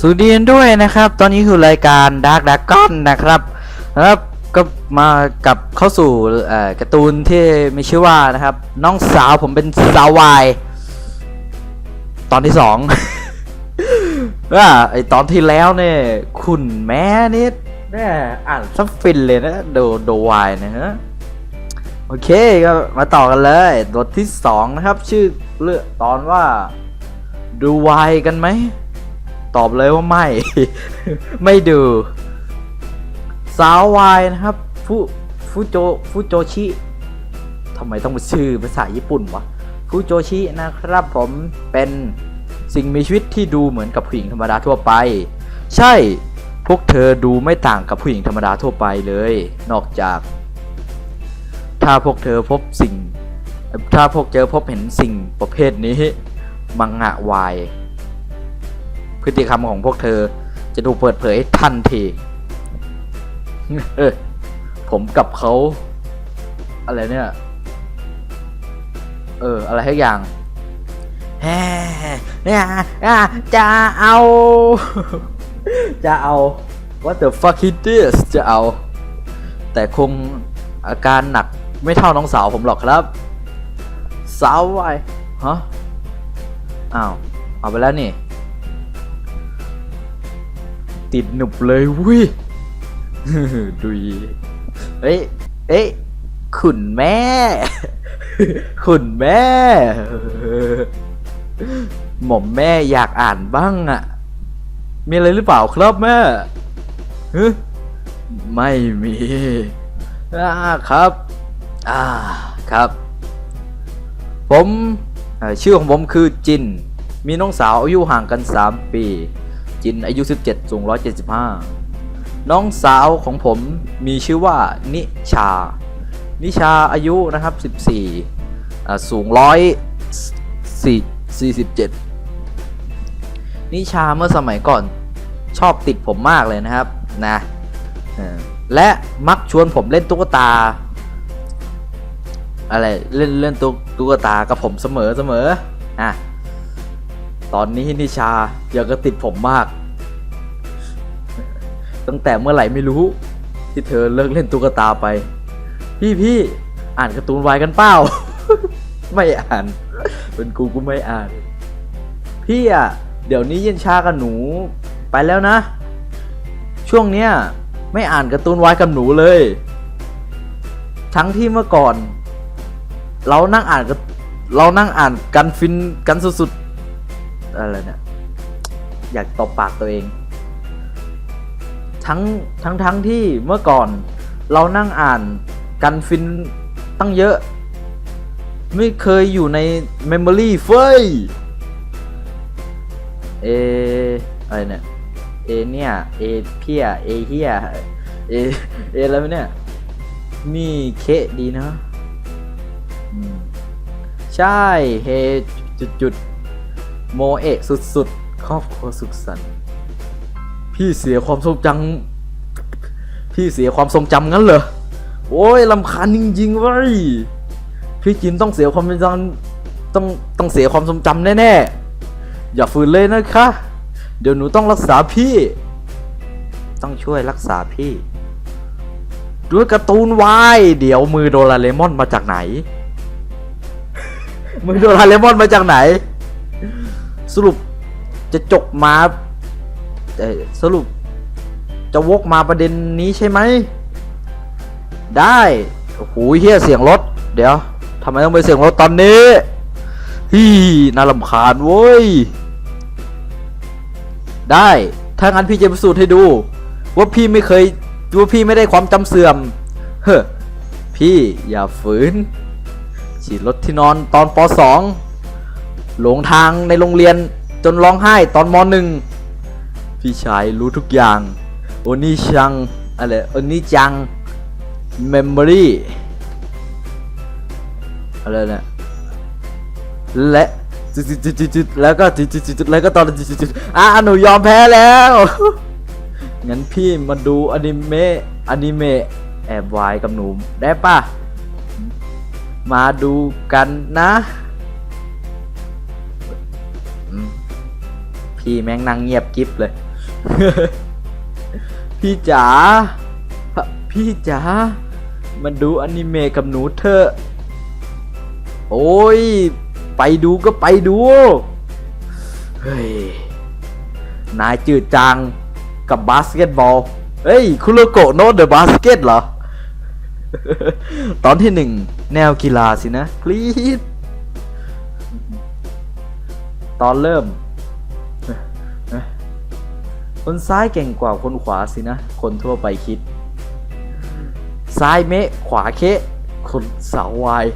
สวัสดีด้วยนะครับ ตอนนี้คือรายการ Dark Dragon นะครับแล้วก็มากับเข้าสู่การ์ตูนที่มีชื่อว่านะครับ น้องสาวผมเป็นสาววายตอนที่สองว่าไอตอนที่แล้วเนี่ย คุณแม่นี่แน่อ่านซับฟินเลยนะโดโดวายนะฮะโอเคก็มาต่อกันเลยบทที่สองนะครับ ชื่อเรื่องตอนว่าดูวายกันไหม ตอบเลยว่าไม่ ไม่ดูสาววายนะครับฟูฟูโจฟูโจชิทำไมต้องเป็นชื่อภาษาญี่ปุ่นวะฟูโจชินะครับผมเป็นสิ่งมีชีวิตที่ดูเหมือนกับผู้หญิงธรรมดาทั่วไป ใช่พวกเธอดูไม่ต่างกับผู้หญิงธรรมดาทั่วไปเลย นอกจาก ถ้าพวกเธอพบสิ่ง ถ้าพวกเจอพบเห็นสิ่งประเภทนี้ มังงะวาย พฤติกรรมของพวกเธอ จะถูกเปิดเผยทันทีเออผมกับเขาอะไรเนี่ย เออ อะไรทุกอย่างแฮ่เนี่ยอะจะเอา จะเอา what the fuck is this จะเอา แต่คงอาการหนักไม่เท่าน้องสาวผมหรอกครับ สาววายฮะ อ้าว เอาไปแล้วนี่ ติดหนุบเลยวุ้ยดุยเอ้ยเอ้ยขุนแม่ ขุนแม่ หม่อมแม่อยากอ่านบ้างอะมีอะไรหรือเปล่าครับแม่ฮึไม่มีอ่าครับ อ่าครับ ผมชื่อของผมคือจิน มีน้องสาวอายุห่างกัน 3 ปี จินอายุ 17 สูง 175 น้องสาวของผมมีชื่อว่านิชา นิชาอายุนะครับ 14อ่าสูง 147 นิชาเมื่อสมัยก่อนชอบติดผมมากเลยนะครับนะและมักชวนผมเล่นตุ๊กตา อะไรเล่นเล่นตุ๊กตุ๊กตากับผมเสมอเสมออะ ตอนนี้นิชาอยากจะติดผมมาก ตั้งแต่เมื่อไหร่ไม่รู้ ที่เธอเลิกเล่นตุ๊กตาไป พี่พี่อ่านการ์ตูนวายกันเปล่า ไม่อ่าน เป็นกูกูไม่อ่าน พี่อะ เดี๋ยวนี้เย็นชากับหนูไปแล้วนะ ช่วงเนี้ยไม่อ่านการ์ตูนวายกับหนูเลย ทั้งที่เมื่อก่อน เรานั่งอ่านเรานั่งอ่านกันฟินกันสุด อะไรเนี่ยอยากตบปากตัวเอง ทั้งทั้งทั้งที่เมื่อก่อนเรานั่งอ่านกันฟินตั้งเยอะ ไม่เคยอยู่ในเมมโมรี่เฟ้ยเออะไรเนี่ยเอเนี่ยเอเพียเอเฮียเอเออะไรเนี่ยนี่เคดีนะใช่เฮจุดจุด โมเอะสุดๆครอบครัวสุขสันต์พี่เสียความทรงจำพี่เสียความทรงจำงั้นเหรอโอ้ยลำคาญจริงๆเว้ยพี่จินต้องเสียความทรงจำต้องต้องเสียความทรงจำแน่ๆอย่าฝืนเลยนะคะ เดี๋ยวหนูต้องรักษาพี่ ต้องช่วยรักษาพี่ด้วยการ์ตูนวายเดี๋ยวมือโดราเลมอนมาจากไหน มือโดราเลมอนมาจากไหน สรุปจะจกมาเอ่สรุปจะวกมาประเด็นนี้ใช่ไหม ได้โอ้โหเฮียเสียงรถ เดี๋ยวทำไมต้องไปเสียงรถตอนนี้ฮีน่ารำคาญเว้ย ได้ ถ้างั้นพี่จะพิสูจน์ให้ดู ว่าพี่ไม่เคยว่าพี่ไม่ได้ความจำเสื่อม เฮ้อพี่อย่าฝืนฉีดรถที่นอนตอนป .2 หลงทางในโรงเรียนจนร้องไห้ตอนม .1 พี่ชายรู้ทุกอย่าง โอนิชังอะไรโอนิจังเมมโมรี่อะไรเนี่ยและจุดจุดจุดจุดแล้วก็จุดจุดจุดจุดแล้วก็ตอนจุดจุดจุดอะหนูยอมแพ้แล้วงั้นพี่มาดูอนิเมะอนิเมะแอบวายกับหนูได้ปะมาดูกันนะ พี่แม่งนั่งเงียบกิ๊บเลย พี่จ๋าพี่จ๋ามาดูอนิเมะกับหนูเถอะ โอ้ย ไปดูก็ไปดู เฮ้ย นายจืดจางกับบาสเกตบอล เฮ้ย คุโรโกโนเดอะบาสเกตเหรอ ตอนที่หนึ่งแนวกีฬาสินะ พลีดตอนเริ่ม คนซ้ายเก่งกว่าคนขวาสินะ คนทั่วไปคิด ซ้ายเมะขวาเคะคนสาววาย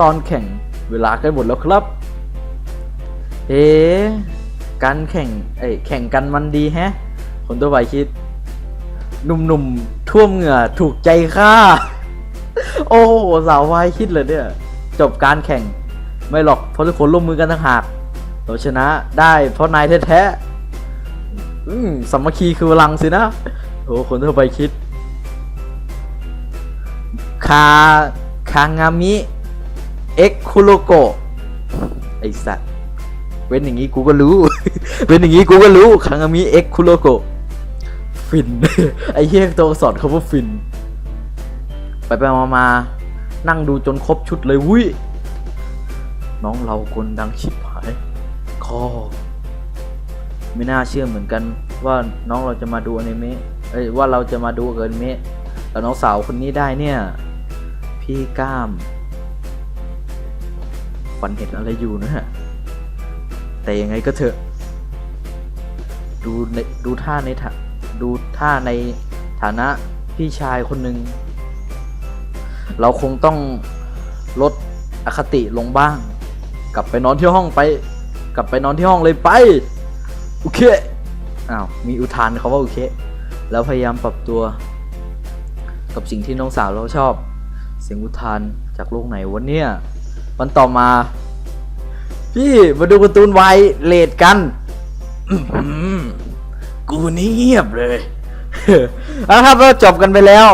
ตอนแข่งเวลาใกล้หมดแล้วครับ เอ๊การแข่งเอ้แข่งกันมันดีแฮะ คนทั่วไปคิด หนุ่มๆท่วมเหงื่อถูกใจข้าโอ้สาววายคิดเลยเนี่ย จบการแข่งไม่หรอกเพราะทุกคนร่วมมือกันต่างหากเราชนะได้เพราะนายแท้ๆ อืมสามัคคีคือพลังสินะโอ้คนทั่วไปคิด คา คางามิ เอ็กคุโรโกะไอสัตว์ เว้นอย่างงี้กูก็รู้ เว้นอย่างงี้กูก็รู้ คางามิ เอ็กคุโรโกะฟิน ไอเฮียตัวอักษรเขาว่าฟิน ไปไปมามา นั่งดูจนครบชุดเลยวุ้ยน้องเราคนดังชิบหายคอ ไม่น่าเชื่อเหมือนกันว่าน้องเราจะมาดูอนิเมะเอ้ยว่าเราจะมาดูเกินเมะแล้วน้องสาวคนนี้ได้เนี่ย พี่ก้ามฝันเห็นอะไรอยู่นะฮะแต่ยังไงก็เถอะ ดูในดูท่าในดูท่าในฐานะพี่ชายคนหนึ่งเราคงต้องลดอคติลงบ้าง กลับไปนอนที่ห้องไป กลับไปนอนที่ห้องเลยไป โอเคอ้าวมีอุทานเขาว่าโอเค แล้วพยายามปรับตัว กับสิ่งที่น้องสาวเราชอบ เสียงอุทานจากโลกไหนวะเนี่ยวันต่อมา พี่มาดูการ์ตูนไวเลดกันกูนี่เงียบเลยเอาละครับเราจบกันไปแล้ว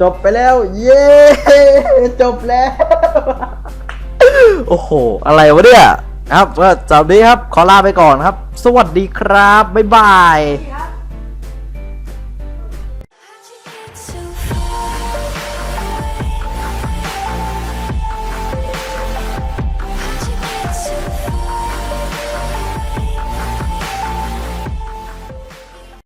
จบไปแล้ว เย้จบแล้ว โอ้โห อะไรวะเนี่ย ครับก็จบนี้ครับขอลาไปก่อนครับ สวัสดีครับ บ๊ายบาย